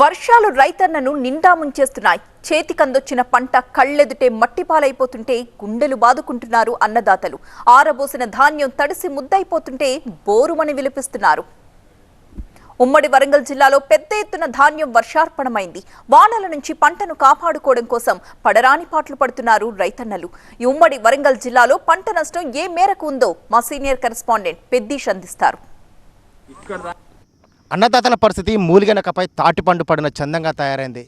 వర్షాలు రైతన్నను నిండా ముంచేస్తున్నాయి. చేతికందొచ్చిన పంట కళ్ళెదుటే మట్టిపాలైపోతుంటే గుండెలు బాదుకుంటున్నారు అన్నదాతలు. ఆరబోసిన ధాన్యం తడిసి ముద్దైపోతుంటే బోరుమని విలిపిస్తున్నారు. ఉమ్మడి వరంగల్ జిల్లాలో పెద్ద ఎత్తున ధాన్యం వర్షార్పణమైంది. వానల నుంచి పంటను కాపాడుకోవడం కోసం పడరాని పాటలు పడుతున్నారు రైతన్నలు. ఈ ఉమ్మడి వరంగల్ జిల్లాలో పంట నష్టం ఏ మేరకు ఉందో మా సీనియర్ కరెస్పాండెంట్ పెద్దీష్ అందిస్తారు. అన్నదాతల పరిస్థితి మూలిగనకపై తాటిపండు పడిన చందంగా తయారైంది.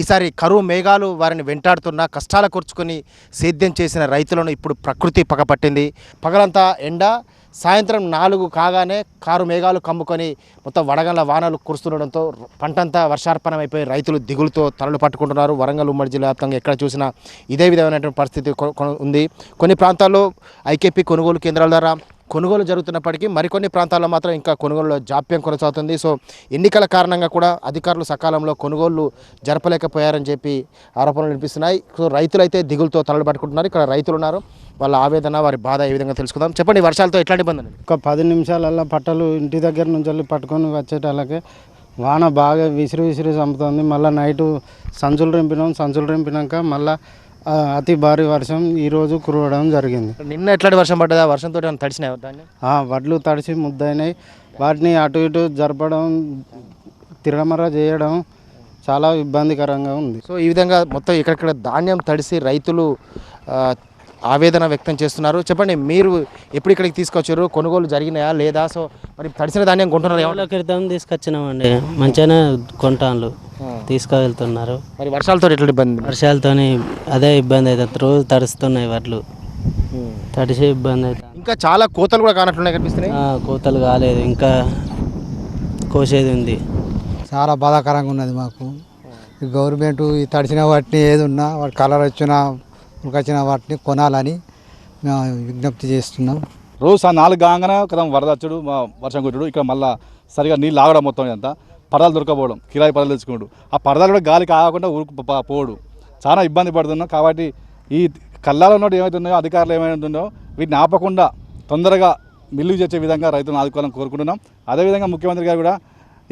ఈసారి కరువు మేఘాలు వారిని వెంటాడుతున్న కష్టాల కూర్చుకొని సేద్యం చేసిన రైతులను ఇప్పుడు ప్రకృతి పగపట్టింది. పగలంతా ఎండ సాయంత్రం నాలుగు కాగానే కారు మేఘాలు కమ్ముకొని మొత్తం వడగండ్ల వానలు కురుస్తుండడంతో పంటంతా వర్షార్పణం అయిపోయి రైతులు దిగులుతో తలలు పట్టుకుంటున్నారు. వరంగల్ ఉమ్మడి జిల్లా వ్యాప్తంగా ఎక్కడ చూసినా ఇదే విధమైనటువంటి పరిస్థితి ఉంది. కొన్ని ప్రాంతాల్లో ఐకేపీ కొనుగోలు కేంద్రాల ద్వారా కొనుగోలు జరుగుతున్నప్పటికీ మరికొన్ని ప్రాంతాల్లో మాత్రం ఇంకా కొనుగోలులో జాప్యం కొనసాగుతుంది. సో ఎన్నికల కారణంగా కూడా అధికారులు సకాలంలో కొనుగోళ్ళు జరపలేకపోయారని చెప్పి ఆరోపణలు వినిపిస్తున్నాయి. సో రైతులైతే దిగులతో తలలు పట్టుకుంటున్నారు. ఇక్కడ రైతులు ఉన్నారు. వాళ్ళ ఆవేదన వారి బాధ ఏ విధంగా తెలుసుకుందాం. చెప్పండి వర్షాలతో ఎట్లాంటి ఇబ్బంది ఒక పది నిమిషాలల్లో పట్టలు ఇంటి దగ్గర నుంచి వెళ్ళి పట్టుకొని వచ్చేటాలకే వాన బాగా విసిరి విసిరి చంపుతుంది. మళ్ళీ నైటు సంచులు రింపినాం. సంచులు రింపినాక మళ్ళీ అతి భారీ వర్షం ఈరోజు కురవడం జరిగింది. నిన్న ఎట్లాంటి వర్షం పడ్డదా? వర్షంతో తడిసినాయి వడ్లు తడిసి ముద్దయినాయి. వాటిని అటు ఇటు జరపడం తిరగమర చేయడం చాలా ఇబ్బందికరంగా ఉంది. సో ఈ విధంగా మొత్తం ఇక్కడిక్కడ ధాన్యం తడిసి రైతులు ఆవేదన వ్యక్తం చేస్తున్నారు. చెప్పండి మీరు ఎప్పుడు ఇక్కడికి తీసుకొచ్చారు? కొనుగోలు జరిగినాయా? లేదా? సో మరి తడిసిన ధాన్యం కొంటున్నారు? క్రితం తీసుకొచ్చినామండి. మంచిగానే కొంటాన్లు. తీసుకువెళ్తున్నారు మరి వర్షాలతో ఎట్లా ఇబ్బంది? వర్షాలతోని అదే ఇబ్బంది అవుతుంది రోజు తడుస్తున్నాయి వడ్లు. తడిసే ఇబ్బంది అవుతుంది ఇంకా చాలా కోతలు కూడా కానట్లున్నాయి కనిపిస్తున్నాయి? ఆ, కోతలు కాలేదు. ఇంకా కోసేది ఉంది. చాలా బాధాకరంగా ఉన్నది మాకు. ఈ గవర్నమెంట్ ఈ తడిచిన వాటిని ఏది ఉన్నా వాటి కలర్ వచ్చిన ఉడకొచ్చిన వాటిని కొనాలని విజ్ఞప్తి చేస్తున్నాం. రోజు ఆ నాలుగు కాగానే కదా వరద వచ్చుడు మా వర్షం కొట్టుడు ఇక్కడ మళ్ళీ సరిగా నీళ్ళు ఆగడం మొత్తం ఇదంతా. పరదాలు దొరకపోవడం కిరాయి పరదాలు తెచ్చుకోడు ఆ పరదాలు కూడా గాలికి ఆగకుండా ఊరుకు పోడు. చాలా ఇబ్బంది పడుతున్నాం కాబట్టి ఈ కళ్ళాలో ఉన్నట్టు ఏమవుతుందో అధికారులు ఏమైతుందో వీటిని ఆపకుండా తొందరగా మిల్లు చేసే విధంగా రైతులను ఆదుకోవాలని కోరుకుంటున్నాం. అదేవిధంగా ముఖ్యమంత్రి గారు కూడా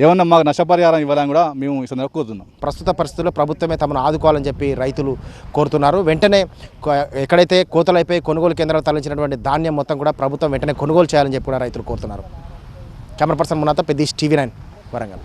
ఏమన్నా మాకు నష్టపరిహారం ఇవ్వాలని కూడా మేము ఈ సందర్భంగా కోరుతున్నాం. ప్రస్తుత పరిస్థితుల్లో ప్రభుత్వమే తమను ఆదుకోవాలని చెప్పి రైతులు కోరుతున్నారు. వెంటనే ఎక్కడైతే కోతలైపోయి కొనుగోలు కేంద్రాలు తరలించినటువంటి ధాన్యం మొత్తం కూడా ప్రభుత్వం వెంటనే కొనుగోలు చేయాలని చెప్పి కూడా రైతులు కోరుతున్నారు. కెమెరా పర్సన్ మునాత పెద్ద టీవీ నైన్ వరంగల్.